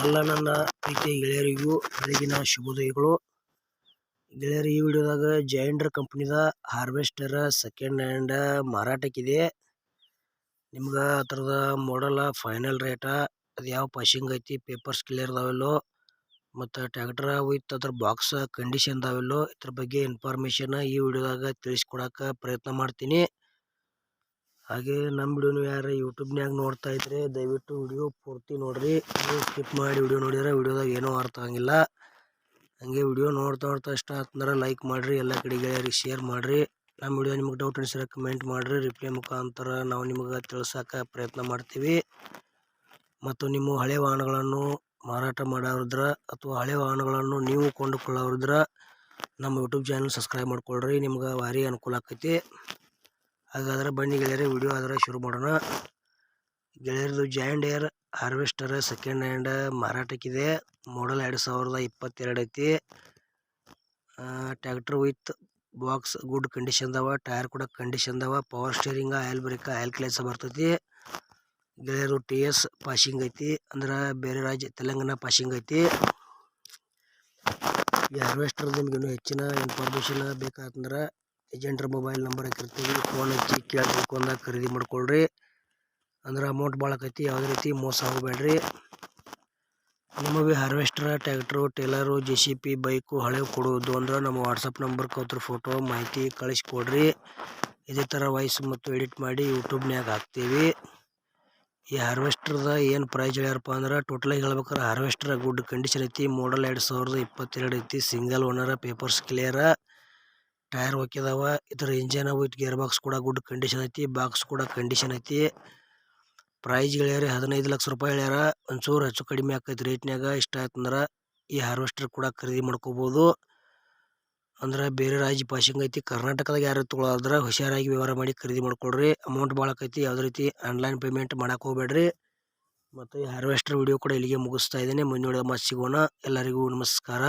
ಎಲ್ಲ ನನ್ನ ಪ್ರೀತಿಯ ಗೆಳೆಯರಿಗೂ ಬೆಳಗಿನ ಶುಭೋದಯಗಳು. ಗೆಳೆಯರು, ಈ ವಿಡಿಯೋದಾಗ ಜೈಂಡರ್ ಕಂಪ್ನಿದ ಹಾರ್ವೆಸ್ಟರ್ ಸೆಕೆಂಡ್ ಹ್ಯಾಂಡ್ ಮಾರಾಟಕ್ಕಿದೆ. ನಿಮ್ಗೆ ಆ ಥರದ ಮಾಡಲ ಫೈನಲ್ ರೇಟ ಅದು ಯಾವ ಪಾಶಿಂಗ್ ಐತಿ ಪೇಪರ್ಸ್ ಕ್ಲಿಯರ್ ಅದಾವೆಲ್ಲೋ, ಮತ್ತು ಟ್ಯಾಕ್ಟರ್ ವಿತ್ ಅದ್ರ ಬಾಕ್ಸ್ ಕಂಡೀಷನ್ ಅದಾವೆಲ್ಲೋ, ಇದ್ರ ಬಗ್ಗೆ ಇನ್ಫಾರ್ಮೇಷನ್ ಈ ವಿಡಿಯೋದಾಗ ತಿಳಿಸ್ಕೊಡಕ್ಕೆ ಪ್ರಯತ್ನ ಮಾಡ್ತೀನಿ. ಹಾಗೆ ನಮ್ಮ ವಿಡಿಯೋನು ಯಾರು ಯೂಟ್ಯೂಬ್ನ್ಯಾಗ ನೋಡ್ತಾ ಇದ್ರೆ ದಯವಿಟ್ಟು ವಿಡಿಯೋ ಪೂರ್ತಿ ನೋಡ್ರಿ. ಸ್ಕಿಪ್ ಮಾಡಿ ವಿಡಿಯೋ ನೋಡಿದ್ರೆ ವಿಡಿಯೋದಾಗ ಏನೂ ಅರ್ಥ ಆಗಂಗಿಲ್ಲ. ಹಾಗೆ ವಿಡಿಯೋ ನೋಡ್ತಾ ನೋಡ್ತಾ ಇಷ್ಟ ಆತಂದ್ರೆ ಲೈಕ್ ಮಾಡಿರಿ, ಎಲ್ಲ ಕಡೆ ಗೆಳೆಯರಿಗೆ ಶೇರ್ ಮಾಡಿರಿ. ನಮ್ಮ ವಿಡಿಯೋ ನಿಮ್ಗೆ ಡೌಟ್ ಅನಿಸಿದ್ರೆ ಕಮೆಂಟ್ ಮಾಡಿರಿ. ರಿಪ್ಲೈ ಮುಖಾಂತರ ನಾವು ನಿಮಗೆ ತಿಳ್ಸೋಕೆ ಪ್ರಯತ್ನ ಮಾಡ್ತೀವಿ. ಮತ್ತು ನಿಮ್ಮ ಹಳೆ ವಾಹನಗಳನ್ನು ಮಾರಾಟ ಮಾಡೋರಿದ್ರೆ ಅಥವಾ ಹಳೆ ವಾಹನಗಳನ್ನು ನೀವು ಕೊಂಡುಕೊಳ್ಳೋರಿದ್ರೆ ನಮ್ಮ ಯೂಟ್ಯೂಬ್ ಚಾನಲ್ ಸಬ್ಸ್ಕ್ರೈಬ್ ಮಾಡ್ಕೊಳ್ರಿ. ನಿಮ್ಗೆ ಭಾರಿ ಅನುಕೂಲ ಆಕೈತಿ. ಹಾಗಾದ್ರೆ ಬನ್ನಿ ಗೆಳೆಯರೆ, ವಿಡಿಯೋ ಆದರೆ ಶುರು ಮಾಡೋಣ. ಗೆಳೆಯರದು ಜಾಯಿಂಟ್ ಏರ್ ಹಾರ್ವೆಸ್ಟರ್ ಸೆಕೆಂಡ್ ಹ್ಯಾಂಡ್ ಮಾರಾಟಕ್ಕಿದೆ. ಮಾಡಲ್ ಎರಡು ಸಾವಿರದ ಇಪ್ಪತ್ತೆರಡು ಐತಿ tractor with box good condition ಅದಾವ ಟೈರ್ ಕೂಡ ಕಂಡೀಷನ್ ಅದಾವ power steering oil brake oil ಕ್ಲೇಸ್ ಬರ್ತೈತಿ. ಗೆಳೆಯರು ಟಿ ಎಸ್ ಪಾಸಿಂಗ್ ಐತಿ, ಅಂದ್ರೆ ಬೇರೆ ರಾಜ್ಯ, ತೆಲಂಗಾಣ ಪಾಸಿಂಗ್ ಐತಿ. ಈ ಹಾರ್ವೆಸ್ಟರ್ ನಿಮ್ಗೆ ಇನ್ನೂ ಹೆಚ್ಚಿನ ಇನ್ಫಾರ್ಮೇಷನ್ ಬೇಕಾತಂದ್ರೆ ಏಜೆಂಟ್ರ ಮೊಬೈಲ್ ನಂಬರ್ ಹಾಕಿರ್ತೀವಿ ಫೋನ್ ಹಚ್ಚಿ ಕೇಳಬೇಕು ಅಂದಾಗ ಖರೀದಿ ಮಾಡ್ಕೊಳ್ರಿ. ಅಂದ್ರೆ ಅಮೌಂಟ್ ಭಾಳ ಆಕೈತಿ, ಯಾವುದೇ ರೀತಿ ಮೋಸ ಹೋಗಬೇಡ್ರಿ ನಿಮಗೆ harvester tractor trailer J C B bike ಹಳೆ ಕೊಡುವುದು ಅಂದ್ರೆ ನಮ್ಮ ವಾಟ್ಸಪ್ ನಂಬರ್ಗೆ ಅವ್ರ ಫೋಟೋ ಮಾಹಿತಿ ಕಳಿಸ್ಕೊಡ್ರಿ. ಇದೇ ಥರ ವಾಯ್ಸ್ ಮತ್ತು ಎಡಿಟ್ ಮಾಡಿ ಯೂಟ್ಯೂಬ್ನ್ಯಾಗ ಹಾಕ್ತೀವಿ. ಈ ಹಾರ್ವೆಸ್ಟ್ರದ ಏನು ಪ್ರೈಸ್ ಹೇಳ್ಯಾರಪ್ಪ ಅಂದ್ರೆ ಟೋಟಲಾಗಿ ಹೇಳ್ಬೇಕಾರೆ ಹಾರ್ವೆಸ್ಟರ್ ಗುಡ್ ಕಂಡೀಷನ್ ಐತಿ ಮಾಡಲ್ ಎರಡು ಸಾವಿರದ ಇಪ್ಪತ್ತೆರಡು ಐತಿ ಸಿಂಗಲ್ ಓನರ ಪೇಪರ್ಸ್ ಕ್ಲಿಯರ ಟೈರ್ ಹೋಗಿದಾವ ಇದರ ಇಂಜಿನ್ ವಿತ್ ಗೇರ್ ಬಾಕ್ಸ್ ಕೂಡ ಗುಡ್ ಕಂಡೀಷನ್ ಐತಿ ಬಾಕ್ಸ್ ಕೂಡ ಕಂಡೀಷನ್ ಐತಿ. ಪ್ರೈಸ್ ಹೇಳ್ಯಾರ ಹದಿನೈದು ಲಕ್ಷ ರೂಪಾಯಿ ಹೇಳ್ಯಾರ, ಒಂಚೂರು ಹೆಚ್ಚು ಕಡಿಮೆ ಆಕೈತಿ ರೇಟ್ನ್ಯಾಗ ಇಷ್ಟ ಆಯ್ತಂದ್ರೆ ಈ ಹಾರ್ವೆಸ್ಟರ್ ಕೂಡ ಖರೀದಿ ಮಾಡ್ಕೋಬೋದು. ಅಂದ್ರೆ ಬೇರೆ ರಾಜ್ಯ ಪಾಸಿಂಗ್ ಐತಿ, ಕರ್ನಾಟಕದಾಗ ಯಾರು ತೊಗೊಳೋದ್ರ ಹುಷಾರಾಗಿ ವ್ಯವಹಾರ ಮಾಡಿ ಖರೀದಿ ಮಾಡ್ಕೊಳ್ರಿ ಅಮೌಂಟ್ ಭಾಳ ಆಕೈತಿ, ಯಾವುದೇ ರೀತಿ ಆನ್ಲೈನ್ ಪೇಮೆಂಟ್ ಮಾಡಕ್ಕೆ ಹೋಗ್ಬೇಡ್ರಿ. ಮತ್ತು ಈ ಹಾರ್ವೆಸ್ಟರ್ ವಿಡಿಯೋ ಕೂಡ ಇಲ್ಲಿಗೆ ಮುಗಿಸ್ತಾ ಇದ್ದೀನಿ ಮುಂದಿನ ಮತ್ತೆ ಸಿಗೋಣ. ಎಲ್ಲರಿಗೂ ನಮಸ್ಕಾರ.